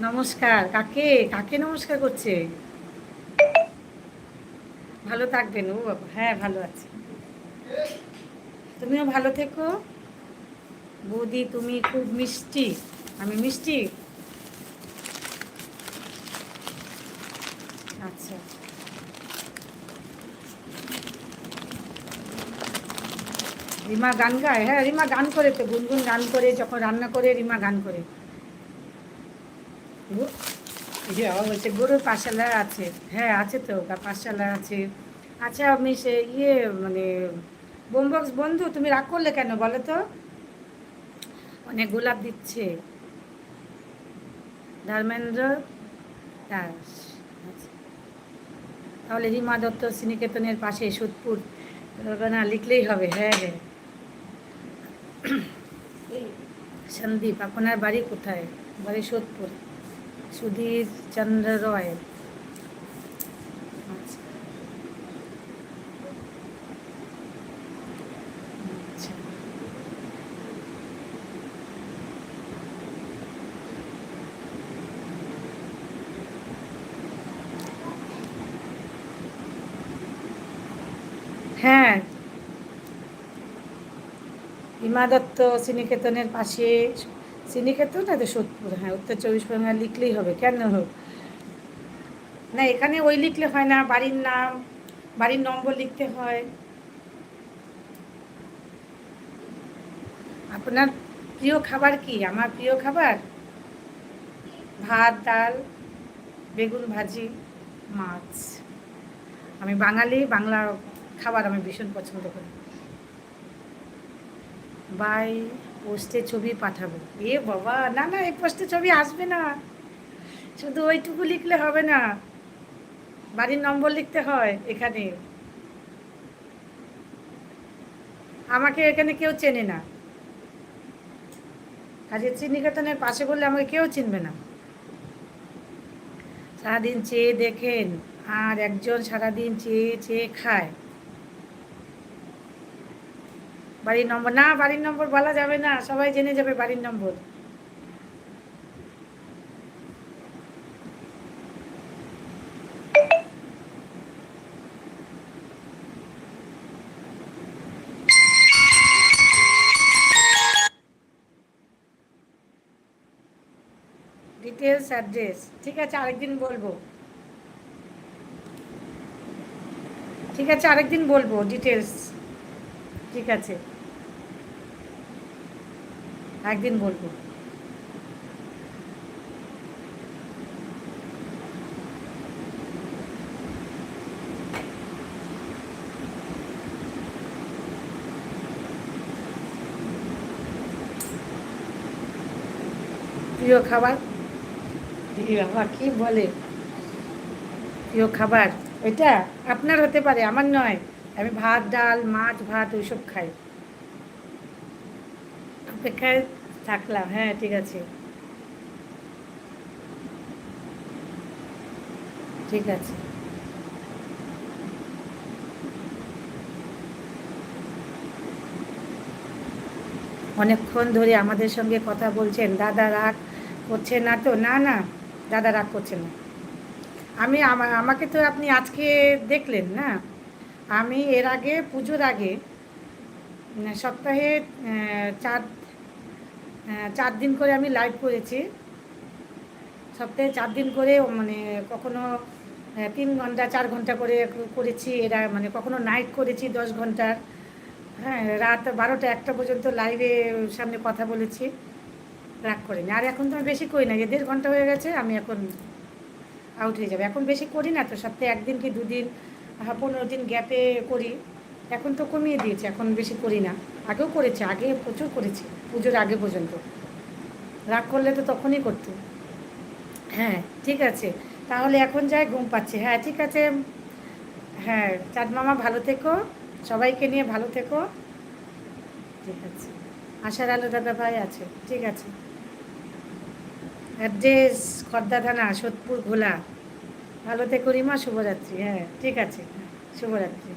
নমস্কার, কাকে? কাকে নমস্কার করছে? ভালো থাকবেন ও বাবা। হ্যাঁ ভালো আছে। তুমিও ভালো থেকো। বৌদি, তুমি খুব মিষ্টি। আমি মিষ্টি? আচ্ছা। রিমা গান গায়? হ্যাঁ রিমা গান করে তো, গুনগুন গান করে, যখন রান্না করে, রিমা গান করে। গু- এই যে বাবা বলছে গরুর পাশালা আছে। হ্যাঁ আছে তো পাশালা আছে। আচ্ছা আমি সে ইয়ে মানে বোমবক্স বন্ধু তুমি রাগ করলে কেন বলো তো? অনেক গোলাপ দিচ্ছে। ধর্মেন্দ্র দাস আচ্ছা। তাহলে রিমা দত্ত শ্রীনিকেতনের পাশে সোদপুর না লিখলেই হবে। হ্যাঁ হ্যাঁ। সন্দীপ আপনার বাড়ি কোথায়? বাড়ি সোদপুর। সুধীর চন্দ্র রয়। আচ্ছা। আচ্ছা। হ্যাঁ। হিমা দত্ত শ্রীনিকেতনের পাশে শ্রীনিকেতন না তো সোদপুর হ্যাঁ উত্তর চব্বিশ পরগনা লিখলেই হবে, কেন হোক? না, এখানে ওই লিখলে হয় না, বাড়ির নাম, বাড়ির নম্বর লিখতে হয়। আপনার প্রিয় খাবার কি? আমার প্রিয় খাবার? ভাত, ডাল, বেগুন ভাজি, মাছ। আমি বাঙালি, বাংলা খাবার আমি ভীষণ পছন্দ করি। বাই। পোস্টে ছবি পাঠাবো। এ বাবা, না না, এই পোস্টে ছবি আসবে না। শুধু ওইটুকু লিখলে হবে না। বাড়ির নম্বর লিখতে হয় এখানে। আমাকে এখানে কেউ চেনে না। কাজে শ্রীনিকেতনের পাশে বললে আমাকে কেউ চিনবে না। সারাদিন চেয়ে দেখেন, আর একজন সারাদিন চেয়ে চেয়ে খায়। বাড়ির নম্বর। না, বাড়ির নম্বর বলা যাবে না, সবাই জেনে যাবে বাড়ির নম্বর। ডিটেলস অ্যাড্রেস ঠিক আছে, আরেকদিন বলব। ঠিক আছে, আরেকদিন বলব ডিটেলস ঠিক আছে। একদিন বলব। প্রিয় খাবার? বাবা কি বলে? প্রিয় খাবার ওইটা আপনার হতে পারে আমার নয়। আমি ভাত ডাল মাছ ভাত ওইসব খাই। অপেক্ষায় থাকলাম হ্যাঁ ঠিক আছে। ঠিক আছে। অনেকক্ষণ ধরে আমাদের সঙ্গে কথা বলছেন, দাদা রাগ করছে না তো? না না, দাদা রাগ করছে না। আমি আমাকে তো আপনি আজকে দেখলেন না। আমি এর আগে, পুজোর আগে, সপ্তাহে চার চার দিন করে আমি লাইভ করেছি। সপ্তাহে চার দিন করে মানে কখনো তিন ঘণ্টা, চার ঘণ্টা করে করেছি। এরা মানে কখনো নাইট করেছি দশ ঘণ্টার হ্যাঁ রাত বারোটা একটা পর্যন্ত লাইভে সামনে কথা বলেছি। রাগ করিনি। আর এখন তো আমি বেশি করি না। যে দেড় ঘণ্টা হয়ে গেছে, আমি এখন আউট হয়ে যাবে। এখন বেশি করি না তো, সপ্তাহে একদিন কি দুদিন পনেরো দিন গ্যাপে করি। এখন তো কমিয়ে দিয়েছি, এখন বেশি করি না। আগেও করেছি, আগে প্রচুর করেছি। পুজোর আগে পর্যন্ত। রাগ করলে তো তখনই করতো। হ্যাঁ ঠিক আছে। তাহলে এখন যাই ঘুম পাচ্ছে। হ্যাঁ ঠিক আছে। হ্যাঁ চাঁদ মামা ভালো থেকো। সবাইকে নিয়ে ভালো থেকো। ঠিক আছে। আশার আলো দাদা ভাই আছে। ঠিক আছে। অ্যাড্রেস খর্দা থানা সোদপুর ঘোলা। ভালো থেকো রিমা শুভরাত্রি। হ্যাঁ ঠিক আছে। হ্যাঁ, শুভরাত্রি।